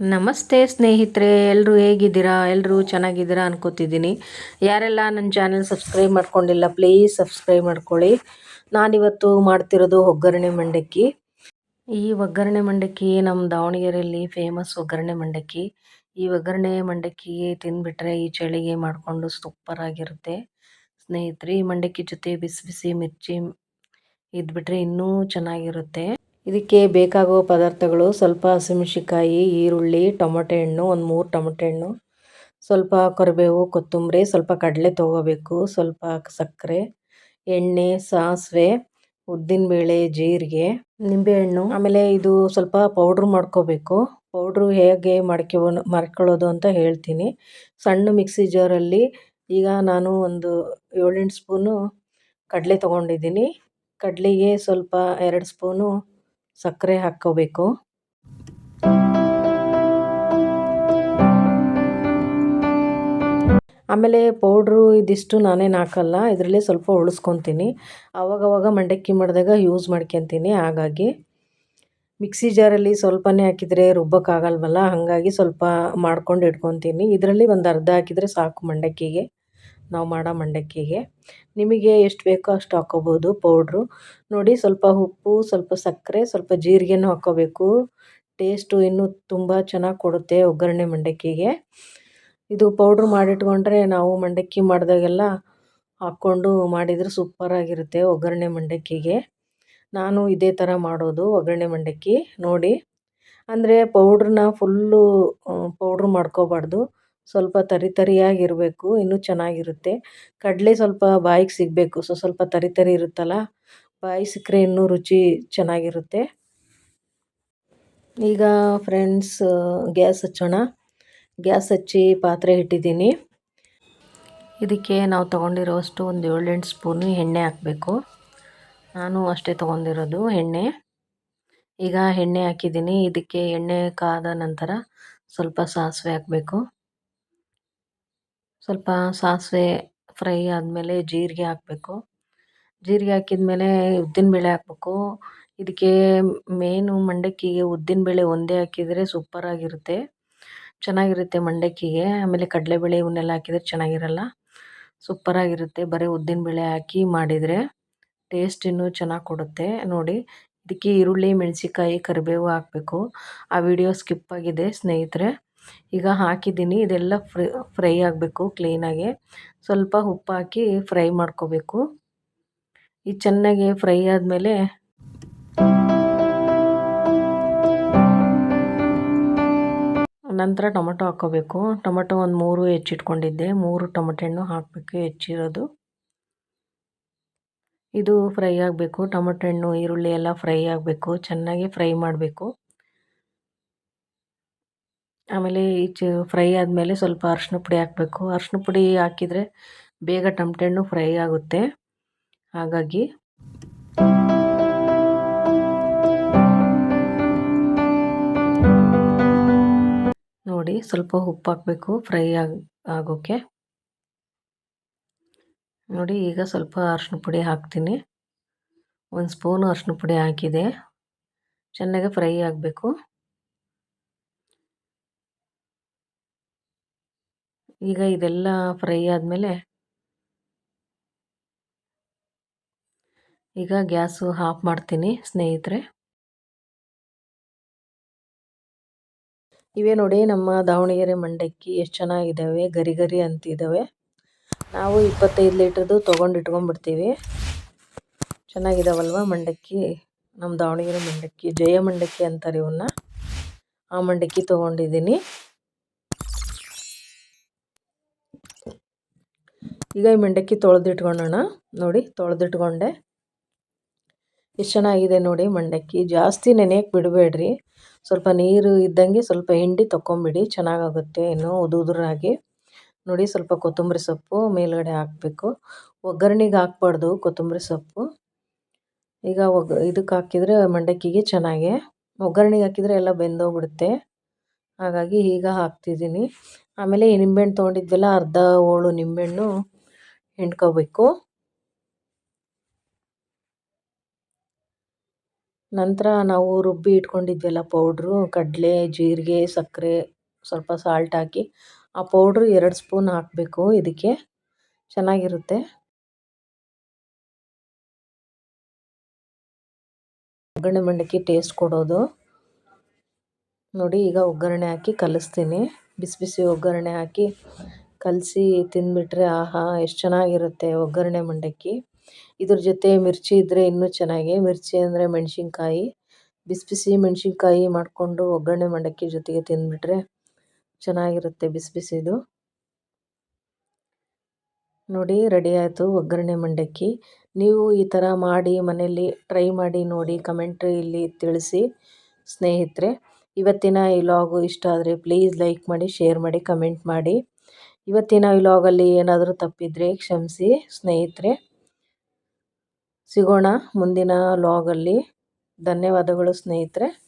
ನಮಸ್ತೆ ಸ್ನೇಹಿತರೆ ಎಲ್ಲರೂ ಹೇಗಿದ್ದೀರಾ? ಎಲ್ಲರೂ ಚೆನ್ನಾಗಿದ್ದೀರಾ ಅನ್ಕೋತಿದ್ದೀನಿ. ಯಾರೆಲ್ಲ ನನ್ನ ಚಾನೆಲ್ ಸಬ್ಸ್ಕ್ರೈಬ್ ಮಾಡ್ಕೊಂಡಿಲ್ಲ, ಪ್ಲೀಸ್ ಸಬ್ಸ್ಕ್ರೈಬ್ ಮಾಡ್ಕೊಳ್ಳಿ. ನಾನಿವತ್ತು ಮಾಡ್ತಿರೋದು ಒಗ್ಗರಣೆ ಮಂಡಕ್ಕಿ. ಈ ಒಗ್ಗರಣೆ ಮಂಡಕ್ಕಿ ನಮ್ಮ ದಾವಣಗೆರೆಯಲ್ಲಿ ಫೇಮಸ್ ಒಗ್ಗರಣೆ ಮಂಡಕ್ಕಿ. ಈ ಒಗ್ಗರಣೆ ಮಂಡಕ್ಕಿ ತಿಂದುಬಿಟ್ರೆ ಈ ಚಳಿಗೆ ಮಾಡಿಕೊಂಡು ಸೂಪರ್ ಆಗಿರುತ್ತೆ. ಸ್ನೇಹಿತರೆ, ಈ ಮಂಡಕ್ಕಿ ಜೊತೆ ಬಿಸಿ ಬಿಸಿ ಮಿರ್ಚಿ ಇದ್ಬಿಟ್ರೆ ಇನ್ನೂ ಚೆನ್ನಾಗಿರುತ್ತೆ. ಇದಕ್ಕೆ ಬೇಕಾಗುವ ಪದಾರ್ಥಗಳು ಸ್ವಲ್ಪ ಹಸಿಮೆಣ್ಸಿಕಾಯಿ ಈರುಳ್ಳಿ, ಟೊಮೊಟೆ ಹಣ್ಣು, ಒಂದು ಮೂರು ಟೊಮೊಟೆ ಹಣ್ಣು, ಸ್ವಲ್ಪ ಕರಿಬೇವು, ಕೊತ್ತಂಬರಿ, ಸ್ವಲ್ಪ ಕಡಲೆ ತೊಗೋಬೇಕು, ಸ್ವಲ್ಪ ಸಕ್ಕರೆ, ಎಣ್ಣೆ, ಸಾಸಿವೆ, ಉದ್ದಿನಬೇಳೆ, ಜೀರಿಗೆ, ನಿಂಬೆಹಣ್ಣು. ಆಮೇಲೆ ಇದು ಸ್ವಲ್ಪ ಪೌಡ್ರ್ ಮಾಡ್ಕೋಬೇಕು. ಪೌಡ್ರು ಹೇಗೆ ಮಾಡ್ಕೊ, ಮಾಡ್ಕೊಳ್ಳೋದು ಅಂತ ಹೇಳ್ತೀನಿ. ಸಣ್ಣ ಮಿಕ್ಸಿ ಜಾರಲ್ಲಿ ಈಗ ನಾನು ಒಂದು ಏಳೆಂಟು ಸ್ಪೂನು ಕಡಲೆ ತೊಗೊಂಡಿದ್ದೀನಿ. ಕಡಲೆಗೆ ಸ್ವಲ್ಪ ಎರಡು ಸ್ಪೂನು ಸಕ್ಕರೆ ಹಾಕ್ಕೋಬೇಕು. ಆಮೇಲೆ ಪೌಡ್ರು ಇದಿಷ್ಟು ನಾನೇನು ಹಾಕಲ್ಲ ಇದರಲ್ಲೇ ಸ್ವಲ್ಪ ಉಳಿಸ್ಕೊತೀನಿ. ಆವಾಗವಾಗ ಮಂಡಕ್ಕಿ ಮಾಡಿದಾಗ ಯೂಸ್ ಮಾಡ್ಕೊತೀನಿ ಹಾಗಾಗಿ. ಮಿಕ್ಸಿ ಜಾರಲ್ಲಿ ಸ್ವಲ್ಪನೇ ಹಾಕಿದರೆ ರುಬ್ಬಕ್ಕಾಗಲ್ವಲ್ಲ, ಹಾಗಾಗಿ ಸ್ವಲ್ಪ ಮಾಡ್ಕೊಂಡು ಇಟ್ಕೊತೀನಿ. ಇದರಲ್ಲಿ ಒಂದು ಅರ್ಧ ಹಾಕಿದರೆ ಸಾಕು ಮಂಡಕ್ಕಿಗೆ. ನಾವು ಮಾಡೋ ಮಂಡಕ್ಕಿಗೆ. ನಿಮಗೆ ಎಷ್ಟು ಬೇಕೋ ಅಷ್ಟು ಹಾಕ್ಕೋಬೋದು ಪೌಡ್ರು. ನೋಡಿ ಸ್ವಲ್ಪ ಉಪ್ಪು, ಸ್ವಲ್ಪ ಸಕ್ಕರೆ, ಸ್ವಲ್ಪ ಜೀರಿಗೆನೂ ಹಾಕ್ಕೋಬೇಕು ಟೇಸ್ಟು ಇನ್ನೂ ತುಂಬ ಚೆನ್ನಾಗಿ ಕೊಡುತ್ತೆ ಒಗ್ಗರಣೆ ಮಂಡಕ್ಕಿಗೆ. ಇದು ಪೌಡ್ರ್ ಮಾಡಿಟ್ಕೊಂಡ್ರೆ ನಾವು ಮಂಡಕ್ಕಿ ಮಾಡಿದಾಗೆಲ್ಲ ಹಾಕ್ಕೊಂಡು ಮಾಡಿದರೆ ಸೂಪರಾಗಿರುತ್ತೆ ಒಗ್ಗರಣೆ ಮಂಡಕ್ಕಿಗೆ. ನಾನು ಇದೇ ಥರ ಮಾಡೋದು ಒಗ್ಗರಣೆ ಮಂಡಕ್ಕಿ. ನೋಡಿ. ಅಂದರೆ ಪೌಡ್ರನ್ನ ಫುಲ್ಲು ಪೌಡ್ರ್ ಮಾಡ್ಕೋಬಾರ್ದು. ಸ್ವಲ್ಪ ತರಿ ತರಿಯಾಗಿರಬೇಕು, ಇನ್ನೂ ಚೆನ್ನಾಗಿರುತ್ತೆ. ಕಡಲೆ ಸ್ವಲ್ಪ ಬಾಯಿಗೆ ಸಿಗಬೇಕು, ಸೊ ಸ್ವಲ್ಪ ತರಿ ತರಿ ಇರುತ್ತಲ್ಲ, ಬಾಯಿ ಸಿಕ್ಕರೆ ಇನ್ನೂ ರುಚಿ ಚೆನ್ನಾಗಿರುತ್ತೆ. ಈಗ ಫ್ರೆಂಡ್ಸ್, ಗ್ಯಾಸ್ ಹಚ್ಚೋಣ. ಗ್ಯಾಸ್ ಹಚ್ಚಿ ಪಾತ್ರೆ ಇಟ್ಟಿದ್ದೀನಿ. ಇದಕ್ಕೆ ನಾವು ತೊಗೊಂಡಿರೋಷ್ಟು ಒಂದು ಏಳೆಂಟು ಸ್ಪೂನು ಎಣ್ಣೆ ಹಾಕಬೇಕು. ನಾನು ಅಷ್ಟೇ ತೊಗೊಂಡಿರೋದು ಎಣ್ಣೆ. ಈಗ ಎಣ್ಣೆ ಹಾಕಿದ್ದೀನಿ. ಇದಕ್ಕೆ ಎಣ್ಣೆ ಕಾದ ನಂತರ ಸ್ವಲ್ಪ ಸಾಸಿವೆ ಹಾಕಬೇಕು. ಸ್ವಲ್ಪ ಸಾಸಿವೆ ಫ್ರೈ ಆದಮೇಲೆ ಜೀರಿಗೆ ಹಾಕಬೇಕು. ಜೀರಿಗೆ ಹಾಕಿದ್ಮೇಲೆ ಉದ್ದಿನಬೇಳೆ ಹಾಕಬೇಕು. ಇದಕ್ಕೆ ಮೇನು ಮಂಡಕ್ಕಿಗೆ ಉದ್ದಿನಬೇಳೆ ಒಂದೇ ಹಾಕಿದರೆ ಸೂಪರಾಗಿರುತ್ತೆ. ಚೆನ್ನಾಗಿರುತ್ತೆ ಮಂಡಕ್ಕಿಗೆ. ಆಮೇಲೆ ಕಡಲೆಬೇಳೆ ಇವನ್ನೆಲ್ಲ ಹಾಕಿದರೆ ಚೆನ್ನಾಗಿರಲ್ಲ. ಸೂಪರಾಗಿರುತ್ತೆ. ಬರೀ ಉದ್ದಿನಬೇಳೆ ಹಾಕಿ ಮಾಡಿದರೆ ಟೇಸ್ಟ್ ಇನ್ನೂ ಚೆನ್ನಾಗಿ ಕೊಡುತ್ತೆ. ನೋಡಿ, ಇದಕ್ಕೆ ಈರುಳ್ಳಿ ಮೆಣಸಿಕಾಯಿ ಕರಿಬೇವು ಹಾಕಬೇಕು. ಆ ವಿಡಿಯೋ ಸ್ಕಿಪ್ ಆಗಿದೆ ಸ್ನೇಹಿತರೆ. ಈಗ ಹಾಕಿದ್ದೀನಿ. ಇದೆಲ್ಲ ಫ್ರೈ ಫ್ರೈ ಆಗಬೇಕು ಕ್ಲೀನಾಗಿ. ಸ್ವಲ್ಪ ಉಪ್ಪು ಹಾಕಿ ಫ್ರೈ ಮಾಡ್ಕೋಬೇಕು. ಈ ಚೆನ್ನಾಗಿ ಫ್ರೈ ಆದಮೇಲೆ ನಂತರ ಟೊಮೊಟೊ ಹಾಕ್ಕೋಬೇಕು ಟೊಮೊಟೊ ಒಂದು ಮೂರು ಹೆಚ್ಚಿಟ್ಕೊಂಡಿದ್ದೆ. ಮೂರು ಟೊಮೊಟೊ ಹಣ್ಣು ಹಾಕಬೇಕು ಹೆಚ್ಚಿರೋದು. ಇದು ಫ್ರೈ ಆಗಬೇಕು. ಟೊಮೊಟೊ ಹಣ್ಣು, ಈರುಳ್ಳಿ ಎಲ್ಲ ಫ್ರೈ ಆಗಬೇಕು. ಚೆನ್ನಾಗಿ ಫ್ರೈ ಮಾಡಬೇಕು. ಆಮೇಲೆ ಈಚೆ ಫ್ರೈ ಆದಮೇಲೆ ಸ್ವಲ್ಪ ಅರ್ಶಿನ ಪುಡಿ ಹಾಕಬೇಕು. ಅರ್ಶಿನ ಪುಡಿ ಹಾಕಿದರೆ ಬೇಗ ಟಮಟೆ ಹಣ್ಣು ಫ್ರೈ ಆಗುತ್ತೆ. ಹಾಗಾಗಿ ನೋಡಿ ಸ್ವಲ್ಪ ಉಪ್ಪು ಹಾಕಬೇಕು ಫ್ರೈ ಆಗಿ ಆಗೋಕ್ಕೆ ನೋಡಿ ಈಗ ಸ್ವಲ್ಪ ಅರ್ಶಿನ ಪುಡಿ ಹಾಕ್ತೀನಿ. ಒಂದು ಸ್ಪೂನು ಅರ್ಶಿನ ಪುಡಿ ಹಾಕಿದೆ. ಚೆನ್ನಾಗಿ ಫ್ರೈ ಆಗಬೇಕು. ಈಗ ಇದೆಲ್ಲ ಫ್ರೈ ಆದಮೇಲೆ ಈಗ ಗ್ಯಾಸು ಆಫ್ ಮಾಡ್ತೀನಿ ಸ್ನೇಹಿತರೆ. ಇವೇ ನೋಡಿ ನಮ್ಮ ದಾವಣಗೆರೆ ಮಂಡಕ್ಕಿ ಎಷ್ಟು ಚೆನ್ನಾಗಿದ್ದಾವೆ, ಗರಿ ಗರಿ ಅಂತಿದ್ದಾವೆ. ನಾವು ಇಪ್ಪತ್ತೈದು ಲೀಟ್ರದ್ದು ತೊಗೊಂಡು ಇಟ್ಕೊಂಡ್ಬಿಡ್ತೀವಿ. ಚೆನ್ನಾಗಿದ್ದಾವಲ್ವ ಮಂಡಕ್ಕಿ? ನಮ್ಮ ದಾವಣಗೆರೆ ಮಂಡಕ್ಕಿ, ಜಯ ಮಂಡಕ್ಕಿ ಅಂತಾರೆ ಇವನ್ನ ಆ ಮಂಡಕ್ಕಿ ತೊಗೊಂಡಿದ್ದೀನಿ. ಈಗ ಈ ಮಂಡಕ್ಕಿ ತೊಳೆದಿಟ್ಕೊಳ್ಳೋಣ ನೋಡಿ, ತೊಳೆದಿಟ್ಕೊಂಡೆ. ಎಷ್ಟು ಚೆನ್ನಾಗಿದೆ ನೋಡಿ ಮಂಡಕ್ಕಿ. ಜಾಸ್ತಿ ನೆನೆಯಕ್ಕೆ ಬಿಡಬೇಡ್ರಿ. ಸ್ವಲ್ಪ ನೀರು ಇದ್ದಂಗೆ ಸ್ವಲ್ಪ ಹಿಂಡಿ ತೊಗೊಂಬಿಡಿ ಚೆನ್ನಾಗಾಗುತ್ತೆ ಉದು ಉದುರಾಗಿ. ನೋಡಿ, ಸ್ವಲ್ಪ ಕೊತ್ತಂಬರಿ ಸೊಪ್ಪು ಮೇಲುಗಡೆ ಹಾಕಬೇಕು. ಒಗ್ಗರಣೆಗೆ ಹಾಕ್ಬಾರ್ದು ಕೊತ್ತಂಬರಿ ಸೊಪ್ಪು. ಈಗ ಒಗ್ ಇದಕ್ಕೆ ಹಾಕಿದರೆ ಮಂಡಕ್ಕಿಗೆ ಚೆನ್ನಾಗೆ. ಒಗ್ಗರಣೆಗೆ ಹಾಕಿದರೆ ಎಲ್ಲ ಬೆಂದೋಗ್ಬಿಡುತ್ತೆ. ಹಾಗಾಗಿ ಈಗ ಹಾಕ್ತಿದ್ದೀನಿ. ಆಮೇಲೆ ನಿಂಬೆಹಣ್ಣು ತೊಗೊಂಡಿದ್ವಲ್ಲ, ಅರ್ಧ ಹೋಳು ನಿಂಬೆಹಣ್ಣು. ಹಿಂಡ್ಕೋಬೇಕು. ನಂತರ ನಾವು ರುಬ್ಬಿ ಇಟ್ಕೊಂಡಿದ್ವಲ್ಲ ಪೌಡ್ರು, ಕಡಲೆ, ಜೀರಿಗೆ, ಸಕ್ಕರೆ, ಸ್ವಲ್ಪ ಸಾಲ್ಟ್ ಹಾಕಿ, ಆ ಪೌಡ್ರು ಎರಡು ಸ್ಪೂನ್ ಹಾಕಬೇಕು ಇದಕ್ಕೆ. ಚೆನ್ನಾಗಿರುತ್ತೆ. ಒಗ್ಗರಣೆ ಮಂಡಕ್ಕಿ ಟೇಸ್ಟ್ ಕೊಡೋದು. ನೋಡಿ ಈಗ ಒಗ್ಗರಣೆ ಹಾಕಿ ಕಲಿಸ್ತೀನಿ. ಬಿಸಿ ಬಿಸಿ ಒಗ್ಗರಣೆ ಹಾಕಿ ಕಲಸಿ ತಿಂದುಬಿಟ್ರೆ ಆಹಾ, ಎಷ್ಟು ಚೆನ್ನಾಗಿರುತ್ತೆ ಒಗ್ಗರಣೆ ಮಂಡಕ್ಕಿ. ಇದ್ರ ಜೊತೆ ಮಿರ್ಚಿ ಇದ್ದರೆ ಇನ್ನೂ ಚೆನ್ನಾಗಿ. ಮಿರ್ಚಿ ಅಂದರೆ ಮೆಣಸಿನ್ಕಾಯಿ. ಬಿಸಿ ಬಿಸಿ ಮೆಣಸಿನ್ಕಾಯಿ ಮಾಡಿಕೊಂಡು ಒಗ್ಗರಣೆ ಮಂಡಕ್ಕಿ ಜೊತೆಗೆ ತಿಂದುಬಿಟ್ರೆ ಚೆನ್ನಾಗಿರುತ್ತೆ ಬಿಸಿ ಬಿಸಿದು. ನೋಡಿ, ರೆಡಿ ಆಯಿತು ಒಗ್ಗರಣೆ ಮಂಡಕ್ಕಿ. ನೀವು ಈ ಥರ ಮಾಡಿ ಮನೆಯಲ್ಲಿ ಟ್ರೈ ಮಾಡಿ ನೋಡಿ ಕಮೆಂಟ್ರಿಯಲ್ಲಿ ತಿಳಿಸಿ ಸ್ನೇಹಿತರೆ. ಇವತ್ತಿನ ಈ ಲಾಗು ಇಷ್ಟ ಆದರೆ ಪ್ಲೀಸ್ ಲೈಕ್ ಮಾಡಿ, ಶೇರ್ ಮಾಡಿ, ಕಮೆಂಟ್ ಮಾಡಿ. ಇವತ್ತಿನ ವ್ಲಾಗಲ್ಲಿ ಏನಾದರೂ ತಪ್ಪಿದರೆ ಕ್ಷಮಿಸಿ ಸ್ನೇಹಿತರೆ. ಸಿಗೋಣ ಮುಂದಿನ ಲಾಗಲ್ಲಿ ಧನ್ಯವಾದಗಳು ಸ್ನೇಹಿತರೆ.